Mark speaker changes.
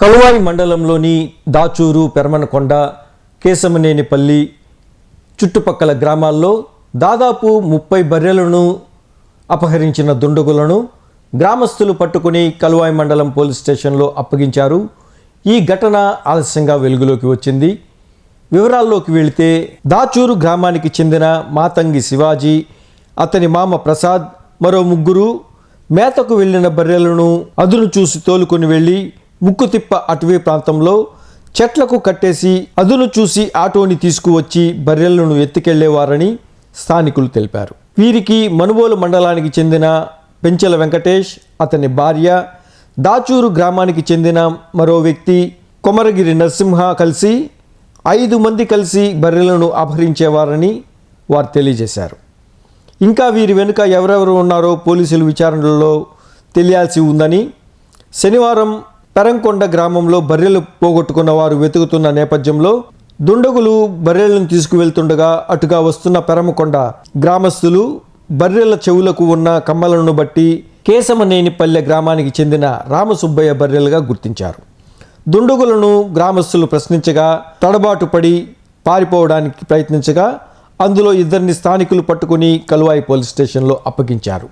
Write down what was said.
Speaker 1: కలువాయి మండలంలోని దాచూరు పెరమనకొండ కేశమనేనిపల్లి చుట్టుపక్కల గ్రామాల్లో దాదాపు ముప్పై బర్రెలను అపహరించిన దుండగులను గ్రామస్తులు పట్టుకుని కలువాయి మండలం పోలీస్ స్టేషన్లో అప్పగించారు. ఈ ఘటన ఆలస్యంగా వెలుగులోకి వచ్చింది. వివరాల్లోకి వెళితే దాచూరు గ్రామానికి చెందిన మాతంగి శివాజీ అతని మామ ప్రసాద్ మరో ముగ్గురు మేతకు వెళ్ళిన బర్రెలను అదును చూసి తోలుకొని వెళ్ళి ముక్కుతిప్ప అటవీ ప్రాంతంలో చెట్లకు కట్టేసి అదును చూసి ఆటోని తీసుకువచ్చి బర్రెలను ఎత్తుకెళ్ళేవారని స్థానికులు తెలిపారు. వీరికి మనుబోలు మండలానికి చెందిన పెంచెల వెంకటేష్ అతని భార్య దాచూరు గ్రామానికి చెందిన మరో వ్యక్తి కొమరగిరి నరసింహ కలిసి ఐదు మంది కలిసి బర్రెలను అపహరించేవారని వారు తెలియజేశారు. ఇంకా వీరి వెనుక ఎవరెవరు ఉన్నారో పోలీసులు విచారణలో తెలియాల్సి ఉందని శనివారం పెరంకొండ గ్రామంలో బర్రెలు పోగొట్టుకున్న వారు వెతుకుతున్న నేపథ్యంలో దుండగులు బర్రెలను తీసుకువెళ్తుండగా అటుగా వస్తున్న పెరమకొండ గ్రామస్తులు బర్రెల చెవులకు ఉన్న కమ్మలను బట్టి కేశమనేనిపల్లె గ్రామానికి చెందిన రామసుబ్బయ్య బర్రెలుగా గుర్తించారు. దుండగులను గ్రామస్తులు ప్రశ్నించగా తడబాటు పడి పారిపోవడానికి ప్రయత్నించగా అందులో ఇద్దరిని స్థానికులు పట్టుకుని కలువాయి పోలీస్ స్టేషన్లో అప్పగించారు.